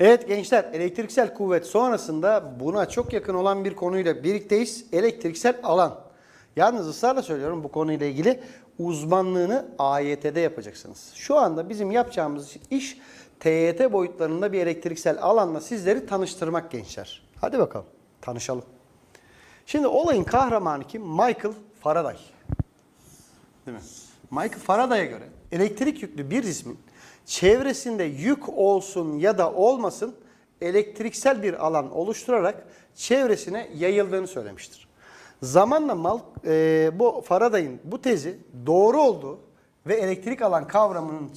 Evet gençler elektriksel kuvvet sonrasında buna çok yakın olan bir konuyla birlikteyiz. Elektriksel alan. Yalnız ısrarla söylüyorum bu konuyla ilgili uzmanlığını AYT'de yapacaksınız. Şu anda bizim yapacağımız iş TYT boyutlarında bir elektriksel alanla sizleri tanıştırmak gençler. Hadi bakalım tanışalım. Şimdi olayın kahramanı kim? Michael Faraday. Değil mi? Michael Faraday'a göre elektrik yüklü bir cismin çevresinde yük olsun ya da olmasın elektriksel bir alan oluşturarak çevresine yayıldığını söylemiştir. Zamanla mal, e, bu Faraday'ın bu tezi doğru olduğu ve elektrik alan kavramının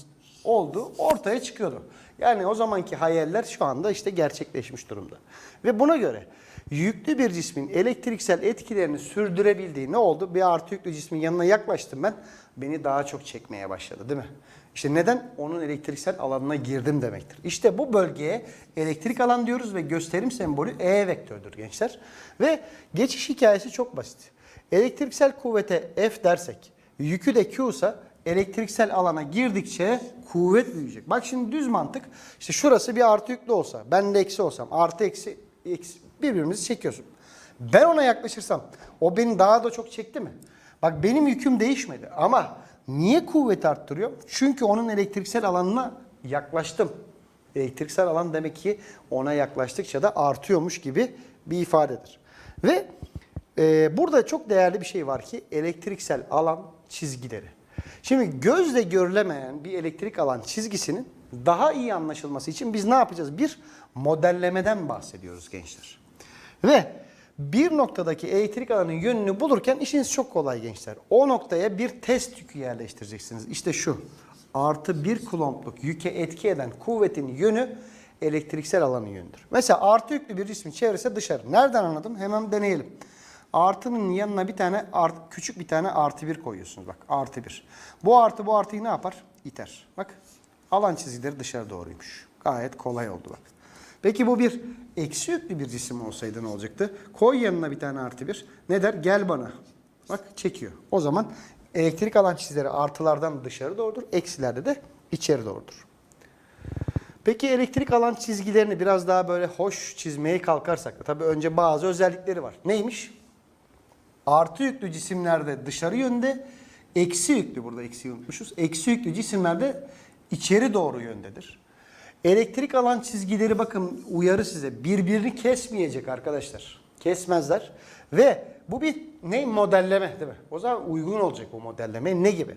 olduğu ortaya çıkıyordu. Yani o zamanki hayaller şu anda işte gerçekleşmiş durumda. Ve buna göre yüklü bir cismin elektriksel etkilerini sürdürebildiği ne oldu? Bir artı yüklü cismin yanına yaklaştım ben. Beni daha çok çekmeye başladı değil mi? İşte neden? Onun elektriksel alanına girdim demektir. İşte bu bölgeye elektrik alan diyoruz ve gösterim sembolü E vektördür gençler. Ve geçiş hikayesi çok basit. Elektriksel kuvvete F dersek, yükü de Q ise elektriksel alana girdikçe kuvvet büyüyecek. Bak şimdi düz mantık. İşte şurası bir artı yüklü olsa, ben de eksi olsam, artı eksi, eksi birbirimizi çekiyorsun. Ben ona yaklaşırsam o beni daha da çok çekti mi? Bak benim yüküm değişmedi ama niye kuvvet arttırıyor? Çünkü onun elektriksel alanına yaklaştım. Elektriksel alan demek ki ona yaklaştıkça da artıyormuş gibi bir ifadedir. Ve e, burada çok değerli bir şey var ki elektriksel alan çizgileri. Şimdi gözle görülemeyen bir elektrik alan çizgisinin daha iyi anlaşılması için biz ne yapacağız? Bir modellemeden bahsediyoruz gençler. Ve bir noktadaki elektrik alanın yönünü bulurken işiniz çok kolay gençler. O noktaya bir test yükü yerleştireceksiniz. İşte şu. Artı bir kulompluk yüke etki eden kuvvetin yönü elektriksel alanın yönüdür. Mesela artı yüklü bir cismin çevresi dışarı. Nereden anladım? Hemen deneyelim. Artının yanına bir tane art, küçük bir tane artı bir koyuyorsunuz. Bak artı bir. Bu artı bu artıyı ne yapar? İter. Bak alan çizgileri dışarı doğruymuş. Gayet kolay oldu bak. Peki bu bir eksi yüklü bir cisim olsaydı ne olacaktı? Koy yanına bir tane artı bir. Ne der? Gel bana. Bak çekiyor. O zaman elektrik alan çizgileri artılardan dışarı doğrudur. Eksilerde de içeri doğrudur. Peki elektrik alan çizgilerini biraz daha böyle hoş çizmeye kalkarsak da tabii önce bazı özellikleri var. Neymiş? Artı yüklü cisimlerde dışarı yönde, eksi yüklü burada eksiyi unutmuşuz. Eksi yüklü cisimlerde içeri doğru yöndedir. Elektrik alan çizgileri bakın uyarı size birbirini kesmeyecek arkadaşlar. Kesmezler. Ve bu bir ne modelleme değil mi? O zaman uygun olacak o modelleme ne gibi?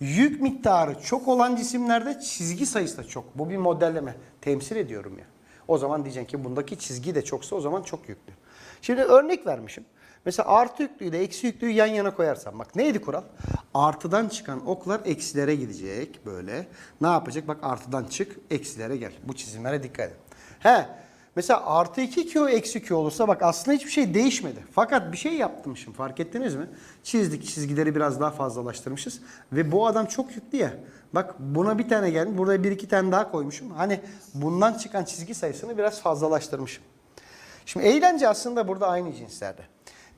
Yük miktarı çok olan cisimlerde çizgi sayısı da çok. Bu bir modelleme. Temsil ediyorum ya. O zaman diyeceksin ki bundaki çizgi de çoksa o zaman çok yüklü. Şimdi örnek vermişim. Mesela artı yüklüyü de eksi yüklüyü yan yana koyarsam bak neydi kural? Artıdan çıkan oklar eksilere gidecek böyle. Ne yapacak? Bak artıdan çık eksilere gel. Bu çizimlere dikkat edin. He mesela artı 2 Q eksi Q olursa bak aslında hiçbir şey değişmedi. Fakat bir şey yapmışım fark ettiniz mi? Çizdik çizgileri biraz daha fazlalaştırmışız. Ve bu adam çok yüklü ya. Bak buna bir tane geldi. Burada bir iki tane daha koymuşum. Hani bundan çıkan çizgi sayısını biraz fazlalaştırmışım. Şimdi eğlence aslında burada aynı cinslerde.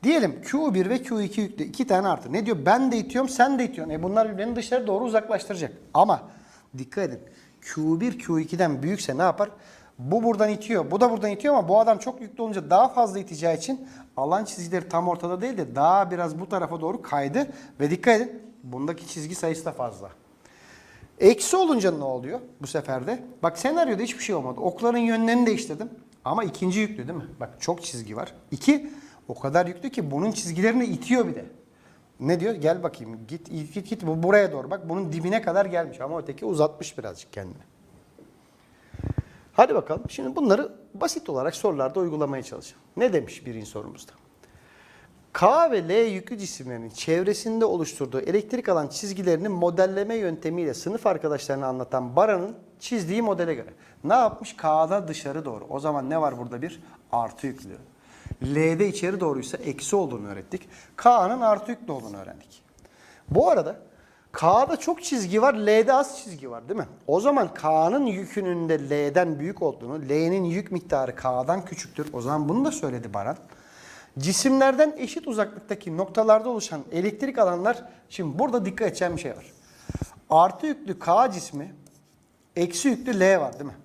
Diyelim Q1 ve Q2 yüklü iki tane artı. Ne diyor? Ben de itiyorum, sen de itiyorsun. E bunlar birbirini dışarı doğru uzaklaştıracak. Ama dikkat edin. Q1 Q2'den büyükse ne yapar? Bu buradan itiyor, bu da buradan itiyor ama bu adam çok yüklü olunca daha fazla iteceği için alan çizgileri tam ortada değil de daha biraz bu tarafa doğru kaydı. Ve dikkat edin bundaki çizgi sayısı da fazla. Eksi olunca ne oluyor bu sefer de? Bak senaryoda hiçbir şey olmadı. Okların yönlerini değiştirdim. Ama ikinci yüklü değil mi? Bak çok çizgi var. İki, o kadar yüklü ki bunun çizgilerini itiyor bir de. Ne diyor? Gel bakayım. Git git git. Bu buraya doğru. Bak bunun dibine kadar gelmiş ama öteki uzatmış birazcık kendini. Hadi bakalım. Şimdi bunları basit olarak sorularda uygulamaya çalışalım. Ne demiş birinci sorumuzda? K ve L yüklü cisimlerin çevresinde oluşturduğu elektrik alan çizgilerini modelleme yöntemiyle sınıf arkadaşlarına anlatan Baran'ın çizdiği modele göre. Ne yapmış? K'da dışarı doğru. O zaman ne var burada? Bir artı yüklü. L'de içeri doğruysa eksi olduğunu öğrettik. K'nın artı yüklü olduğunu öğrendik. Bu arada K'da çok çizgi var, L'de az çizgi var değil mi? O zaman K'nın yükünün de L'den büyük olduğunu, L'nin yük miktarı K'dan küçüktür. O zaman bunu da söyledi Baran. Cisimlerden eşit uzaklıktaki noktalarda oluşan elektrik alanlar, şimdi burada dikkat edeceğim bir şey var. Artı yüklü K cismi, eksi yüklü L var değil mi?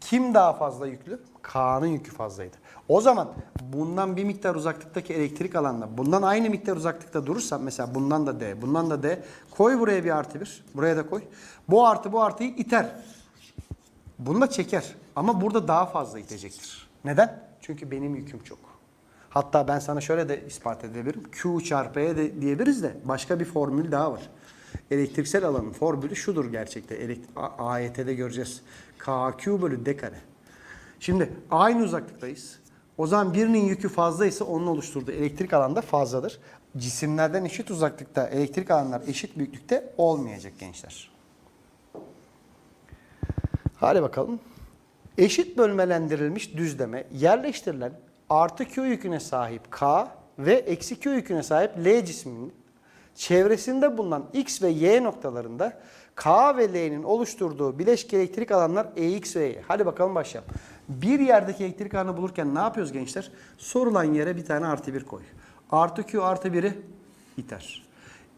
Kim daha fazla yüklü? K'nın yükü fazlaydı. O zaman bundan bir miktar uzaklıktaki elektrik alanla bundan aynı miktar uzaklıkta durursam mesela bundan da D, bundan da D. Koy buraya bir artı bir. Buraya da koy. Bu artı bu artıyı iter. Bunu da çeker. Ama burada daha fazla itecektir. Neden? Çünkü benim yüküm çok. Hatta ben sana şöyle de ispat edebilirim. Q çarpı E de diyebiliriz de başka bir formül daha var. Elektriksel alanın formülü şudur gerçekte. Elekt- A- AYT'de göreceğiz. KQ bölü D kare. Şimdi aynı uzaklıktayız. O zaman birinin yükü fazlaysa onun oluşturduğu elektrik alan da fazladır. Cisimlerden eşit uzaklıkta elektrik alanlar eşit büyüklükte olmayacak gençler. Hadi bakalım. Eşit bölmelendirilmiş düzleme yerleştirilen artı Q yüküne sahip K ve eksi Q yüküne sahip L cisminin çevresinde bulunan X ve Y noktalarında K ve L'nin oluşturduğu bileşik elektrik alanlar EX ve Y. Hadi bakalım başlayalım. Bir yerdeki elektrik alanı bulurken ne yapıyoruz gençler? Sorulan yere bir tane artı bir koy. Artı Q artı 1'i iter.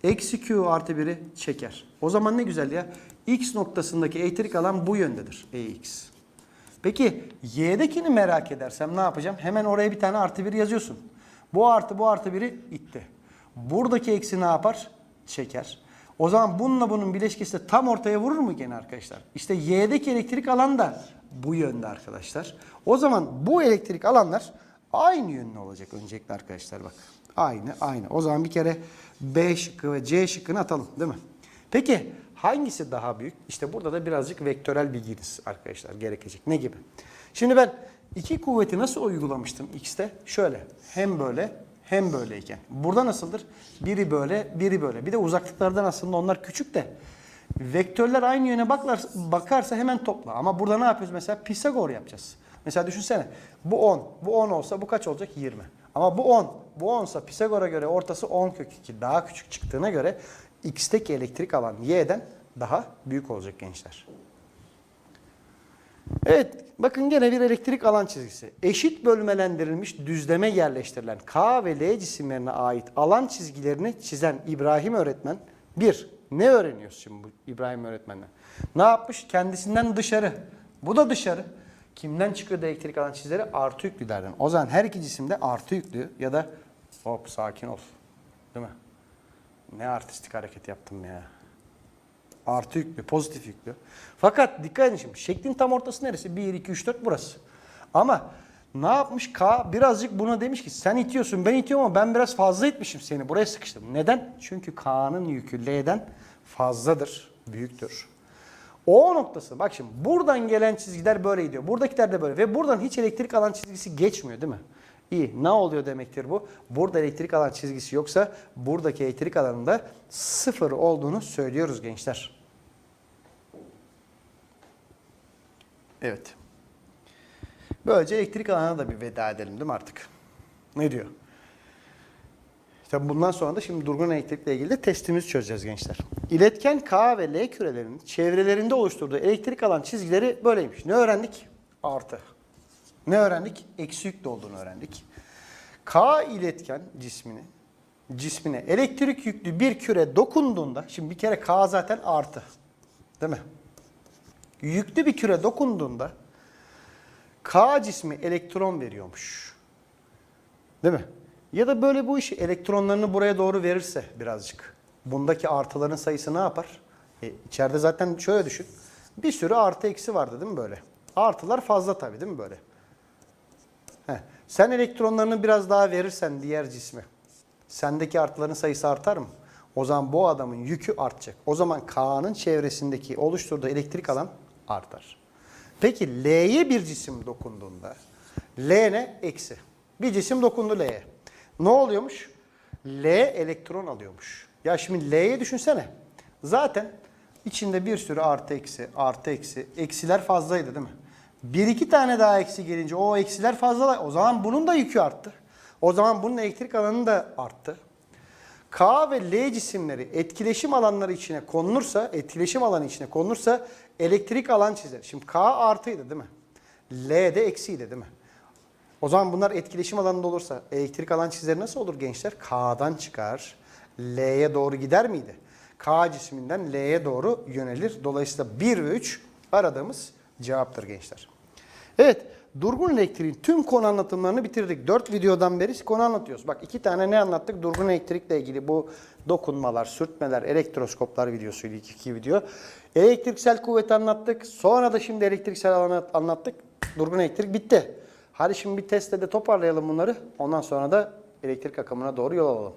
Eksi Q artı 1'i çeker. O zaman ne güzel ya. X noktasındaki elektrik alan bu yöndedir. EX. Peki Y'dekini merak edersem ne yapacağım? Hemen oraya bir tane artı 1 yazıyorsun. Bu artı bu artı 1'i itti. Buradaki eksi ne yapar? Çeker. O zaman bununla bunun bileşkesi de tam ortaya vurur mu gene arkadaşlar? İşte Y'deki elektrik alan da bu yönde arkadaşlar. O zaman bu elektrik alanlar aynı yönlü olacak öncelikle arkadaşlar bak. Aynı aynı. O zaman bir kere B şıkkı ve C şıkkını atalım değil mi? Peki hangisi daha büyük? İşte burada da birazcık vektörel bilginiz arkadaşlar gerekecek. Ne gibi? Şimdi ben iki kuvveti nasıl uygulamıştım X'te? Şöyle hem böyle hem böyleyken. Burada nasıldır? Biri böyle, biri böyle. Bir de uzaklıklardan aslında onlar küçük de. Vektörler aynı yöne baklar, bakarsa hemen topla. Ama burada ne yapıyoruz? Mesela Pisagor yapacağız. Mesela düşünsene. Bu 10. Bu 10 olsa bu kaç olacak? 20. Ama bu 10. Bu 10 ise Pisagor'a göre ortası 10 kök 2. Daha küçük çıktığına göre X'teki elektrik alan Y'den daha büyük olacak gençler. Evet, bakın gene bir elektrik alan çizgisi. Eşit bölmelendirilmiş düzleme yerleştirilen K ve L cisimlerine ait alan çizgilerini çizen İbrahim öğretmen bir, ne öğreniyoruz şimdi bu İbrahim öğretmenden? Ne yapmış? Kendisinden dışarı. Bu da dışarı. Kimden çıkıyor da elektrik alan çizgileri? Artı yüklülerden. O zaman her iki cisimde artı yüklü ya da hop sakin ol. Değil mi? Ne artistik hareket yaptım ya. Artı yüklü, pozitif yüklü. Fakat dikkat edin şimdi şeklin tam ortası neresi? 1, 2, 3, 4 burası. Ama ne yapmış K? Birazcık buna demiş ki sen itiyorsun ben itiyorum ama ben biraz fazla itmişim seni. Buraya sıkıştım. Neden? Çünkü K'nın yükü L'den fazladır, büyüktür. O noktası bak şimdi buradan gelen çizgiler böyle gidiyor. Buradakiler de böyle ve buradan hiç elektrik alan çizgisi geçmiyor değil mi? İyi. Ne oluyor demektir bu? Burada elektrik alan çizgisi yoksa buradaki elektrik alanında sıfır olduğunu söylüyoruz gençler. Evet. Böylece elektrik alanına da bir veda edelim değil mi artık? Ne diyor? Tabi bundan sonra da şimdi durgun elektrikle ilgili de testimizi çözeceğiz gençler. İletken K ve L kürelerinin çevrelerinde oluşturduğu elektrik alan çizgileri böyleymiş. Ne öğrendik? Artı. Ne öğrendik? Eksi yüklü olduğunu öğrendik. K iletken cismini cismine elektrik yüklü bir küre dokunduğunda şimdi bir kere K zaten artı. Değil mi? Yüklü bir küre dokunduğunda K cismi elektron veriyormuş. Değil mi? Ya da böyle bu işi elektronlarını buraya doğru verirse birazcık. Bundaki artıların sayısı ne yapar? E, içeride zaten şöyle düşün. Bir sürü artı eksi vardı değil mi böyle? Artılar fazla tabii değil mi böyle? Heh. Sen elektronlarını biraz daha verirsen diğer cisme, sendeki artıların sayısı artar mı? O zaman bu adamın yükü artacak. O zaman K'nın çevresindeki oluşturduğu elektrik alan artar. Peki L'ye bir cisim dokunduğunda, L ne? Eksi. Bir cisim dokundu L'ye. Ne oluyormuş? L elektron alıyormuş. Ya şimdi L'ye düşünsene. Zaten içinde bir sürü artı eksi, artı eksi, eksiler fazlaydı değil mi? Bir iki tane daha eksi gelince o eksiler fazla. O zaman bunun da yükü arttı. O zaman bunun elektrik alanı da arttı. K ve L cisimleri etkileşim alanları içine konulursa, etkileşim alanı içine konulursa elektrik alan çizer. Şimdi K artıydı değil mi? L de eksiydi değil mi? O zaman bunlar etkileşim alanında olursa elektrik alan çizeri nasıl olur gençler? K'dan çıkar. L'ye doğru gider miydi? K cisminden L'ye doğru yönelir. Dolayısıyla 1 ve 3 aradığımız cevaptır gençler. Evet, durgun elektriğin tüm konu anlatımlarını bitirdik. 4 videodan beri konu anlatıyoruz. Bak iki tane ne anlattık? Durgun elektrikle ilgili bu dokunmalar, sürtmeler, elektroskoplar videosuydu iki, iki video. Elektriksel kuvvet anlattık. Sonra da şimdi elektriksel alanı anlattık. Durgun elektrik bitti. Hadi şimdi bir testte de toparlayalım bunları. Ondan sonra da elektrik akımına doğru yol alalım.